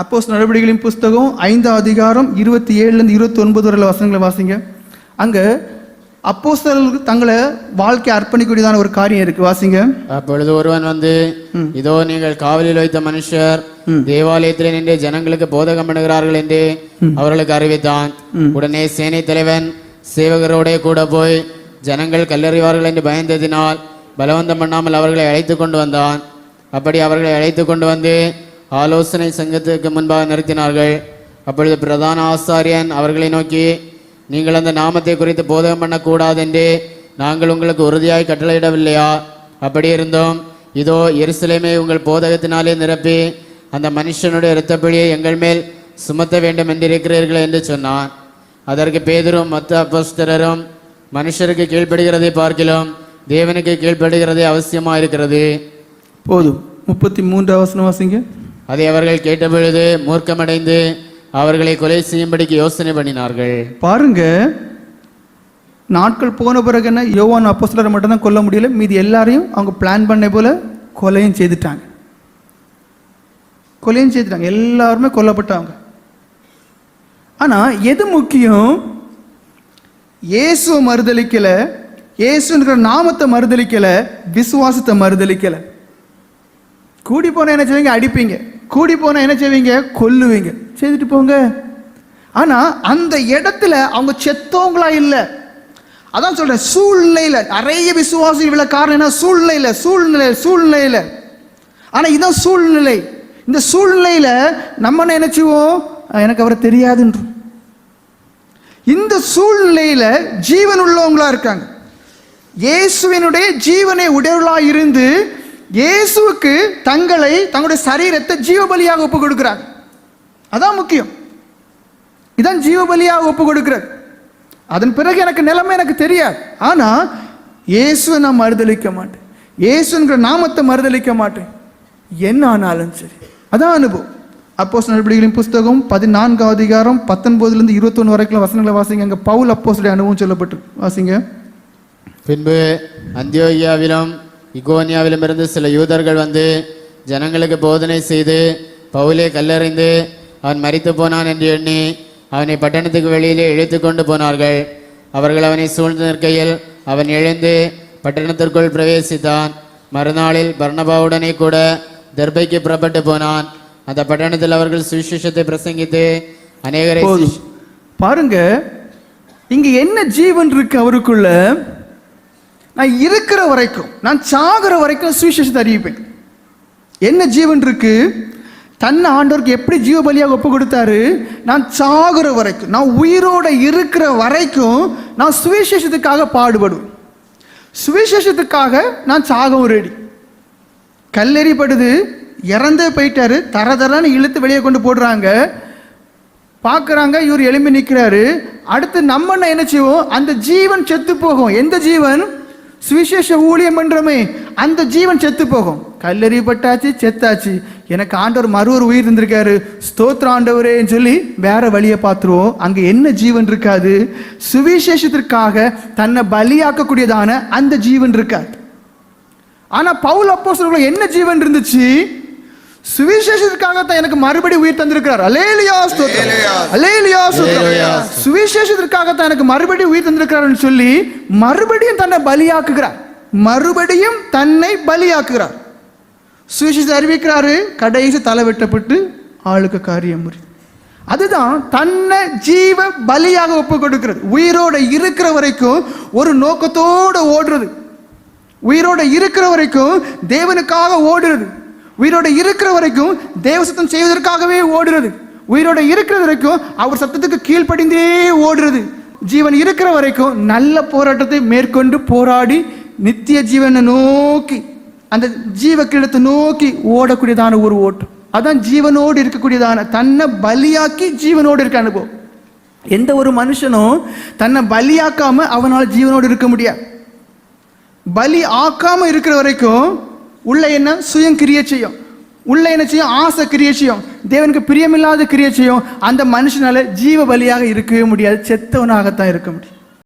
அப்போஸ் நடவடிக்கைகளின் புஸ்தகம் ஐந்தாம் அதிகாரம் இருபத்தி ஏழுலேருந்து இருபத்தி ஒன்பது வரையில் வசனங்களை வாசிங்க. அங்கே அப்போஸ்தலர்களுக்கு தங்களை வாழ்க்கை அர்ப்பணிக்கூடியதான ஒரு காரியம் இருக்கு. வாசிங்க. அப்பொழுது ஒருவன் வந்து இதோ நீங்கள் காவலில் வைத்த மனுஷர் தேவாலயத்தில் நின்று ஜனங்களுக்கு போதகம் பண்ணுகிறார்கள் என்று அவர்களுக்கு அறிவித்தான். உடனே சேனை தலைவன் சேவகரோடே கூட போய் ஜனங்கள் கல்லறிவார்கள் என்று பயந்ததினால் பலவந்தம் பண்ணாமல் அவர்களை அழைத்து கொண்டு வந்தான். அப்படி அவர்களை அழைத்து கொண்டு வந்து ஆலோசனை சங்கத்துக்கு முன்பாக நிறுத்தினார்கள். அப்பொழுது பிரதான ஆசாரியன் அவர்களை நோக்கி நீங்கள் அந்த நாமத்தை குறித்து போதகம் பண்ணக்கூடாது என்று நாங்கள் உங்களுக்கு உறுதியாய் கட்டளையிடவில்லையா? அப்படி இருந்தோம். இதோ எருசலேமை உங்கள் போதகத்தினாலே நிரப்பி அந்த மனுஷனுடைய இரத்தப்பழியை எங்கள் மேல் சுமத்த வேண்டும் என்றிருக்கிறீர்கள் என்று சொன்னான். அதற்கு பேதரும் மற்ற அப்பஸ்தரரும் மனுஷருக்கு கீழ்ப்படுகிறதை பார்க்கலாம் தேவனுக்கு கீழ்ப்படுகிறதே அவசியமாக இருக்கிறது போதும். முப்பத்தி மூன்று அவசரம் வாசிங்க. அதை அவர்கள் கேட்டபொழுது மூர்க்கமடைந்து அவர்களை கொலை செய்யும்படிக்கு யோசனை பண்ணினார்கள். பாருங்க நாட்கள் போன பிறகு என்ன யோவான் அப்போஸ்தலரை மட்டும்தான் கொல்ல முடியல மீதி எல்லாரையும் அவங்க பிளான் பண்ண போல கொலையும் செய்துட்டாங்க. கொலையும் செய்துட்டாங்க எல்லாருமே கொல்லப்பட்டவங்க ஆனால் எது முக்கியம்? இயேசுவை மறுதலிக்கல இயேசுங்கிற நாமத்தை மறுதலிக்கல விசுவாசத்தை மறுதலிக்கல. கூடி போனா என்ன செய்வீங்க? அடிப்பீங்க. கூடி போனால் என்ன செய்வீங்க? கொல்லுவீங்க. செய்துட்டு போங்க. ஆனால் அந்த இடத்துல அவங்க செத்தவங்களா இல்லை. அதான் சொல்கிறேன் சூழ்நிலையில். நிறைய விசுவாசம் இவ்வளோ காரணம் என்ன? சூழ்நிலையில் சூழ்நிலை சூழ்நிலையில். ஆனால் இதுதான் சூழ்நிலை. இந்த சூழ்நிலையில் நம்ம நினைச்சுவோம்? எனக்கு அவரை தெரியாதுன்றோம் இந்த சூழ்நிலையில் ஜீவன் உள்ளவங்களா இருக்காங்க. இயேசுவினுடைய ஜீவனை உடையவர்களா இருந்து இயேசுவுக்கு தங்களை தங்களுடைய சரீரத்தை ஜீவபலியாக ஒப்பு கொடுக்கிறாங்க அதான் முக்கியம். இதான் ஜீவபலியாக ஒப்பு கொடுக்கிறது அதன் பிறகு எனக்கு நிலைமை எனக்கு தெரியாது. ஆனால் இயேசுவை நான் மறுதளிக்க மாட்டேன். இயேசுங்கிற நாமத்தை மறுதளிக்க மாட்டேன். என்ன ஆனாலும் சரி. அதான் அனுபவம். அப்போஸ் நடவடிக்கைகளின் புஸ்தகம் பதினான்காம் அதிகாரம் பத்தொன்பதுலேருந்து இருபத்தொன்று வரைக்கும் வசனங்களை வாசிங்க. அங்கே பவுல் அப்போஸ்டைய அனுபவம் சொல்லப்பட்டு வாசிங்க. பின்பு அந்தியோகியாவிலும் இகோனியாவிலும் இருந்து சில யூதர்கள் வந்து ஜனங்களுக்கு போதனை செய்து பவுலே கல்லறிந்து அவன் மரித்து போனான் என்று எண்ணி அவனை பட்டணத்துக்கு வெளியிலே இழுத்து கொண்டு போனார்கள். அவர்கள் அவனை சூழ்ந்து நிற்கையில் அவன் எழுந்து பட்டணத்திற்குள் பிரவேசித்தான். மறுநாளில் பர்ணபாவுடனே கூட தெர்பைக்கு புறப்பட்டு போனான். அந்த பட்டணத்தில் அவர்கள் சுவிசேஷத்தை பிரசங்கித்து அநேகரை பாருங்க இங்க என்ன ஜீவன் இருக்கு அவருக்குள்ள? நான் இருக்கிற வரைக்கும் நான் சாகிற வரைக்கும் சுவிசேஷத்தை அறிவிப்பேன். என்ன ஜீவன் இருக்கு? தன்னை ஆண்டவருக்கு எப்படி ஜீவ பலியாக ஒப்பு கொடுத்தாரு? நான் சாகுற வரைக்கும் நான் உயிரோட இருக்கிற வரைக்கும் நான் சுவிசேஷத்துக்காக பாடுபடுவேன். சுவிசேஷத்துக்காக நான் சாகவும் ரெடி கல்லெறிப்படுது இறந்தே போயிட்டாரு தர தரன்னு இழுத்து வெளியே கொண்டு போடுறாங்க. பார்க்குறாங்க இவர் எழும்பி நிற்கிறாரு அடுத்து நம்ம என்ன செய்வோம்? அந்த ஜீவன் செத்து போகும். எந்த ஜீவன்? சுவிசேஷ ஊழியம் என்றமே அந்த ஜீவன் செத்து போகும். பட்டாச்சு செத்தாச்சு. எனக்கு ஆண்டவர் மறு ஒரு உயிர் இருந்திருக்காரு ஸ்தோத்திர ஆண்டவரேன்னு சொல்லி வேற வழியை பார்த்துருவோம். அங்க என்ன ஜீவன் இருக்காது? சுவிசேஷத்திற்காக தன்னை பலியாக்கக்கூடியதான அந்த ஜீவன் இருக்காது. ஆனா பவுல் அப்போ என்ன ஜீவன் இருந்துச்சு? சுவிசேஷத்துக்காக தான் எனக்கு மறுபடி உயிர் தந்திருக்கிறார். அலேலியா அலேலியா சுவிசேஷத்திற்காக தான் எனக்கு மறுபடி உயிர் தந்திருக்கிறார்னு சொல்லி மறுபடியும் தன்னை பலியாக்குகிறார். மறுபடியும் தன்னை பலியாக்குகிறார். சுவிசேஷத்தை அறிவிக்கிறாரு. கடைசி தலை வெட்டப்பட்டு ஆளுக்கு காரியம் முடியும் அதுதான் தன்னை ஜீவ பலியாக ஒப்பு கொடுக்கிறது. உயிரோட இருக்கிற வரைக்கும் ஒரு நோக்கத்தோட ஓடுறது. உயிரோட இருக்கிற வரைக்கும் தேவனுக்காக ஓடுறது. உயிரோடு இருக்கிற வரைக்கும் தேவ சத்தம் செய்வதற்காகவே ஓடுறது. உயிரோடு இருக்கிற வரைக்கும் அவர் சத்தத்துக்கு கீழ்ப்படிந்தே ஓடுறது. ஜீவன் இருக்கிற வரைக்கும் நல்ல போராட்டத்தை மேற்கொண்டு போராடி நித்திய ஜீவனை நோக்கி அந்த ஜீவ கிடத்தை நோக்கி ஓடக்கூடியதான ஒரு ஓட்டம். அதான் ஜீவனோடு இருக்கக்கூடியதான தன்னை பலியாக்கி ஜீவனோடு இருக்க அனுபவம் எந்த ஒரு மனுஷனும் தன்னை பலியாக்காம அவனால் ஜீவனோடு இருக்க முடியாது. பலி ஆக்காம இருக்கிற வரைக்கும் உள்ள என்ன? சுயம் கிரியை செய்யும். உள்ள என்ன செய்யும்? ஆசை கிரியை செய்யும். தேவனுக்கு பிரியமில்லாத கிரியை செய்யும். அந்த மனுஷனால ஜீவ பலியாக இருக்கவே முடியாது. செத்தவனாகத்தான் இருக்க முடியும்.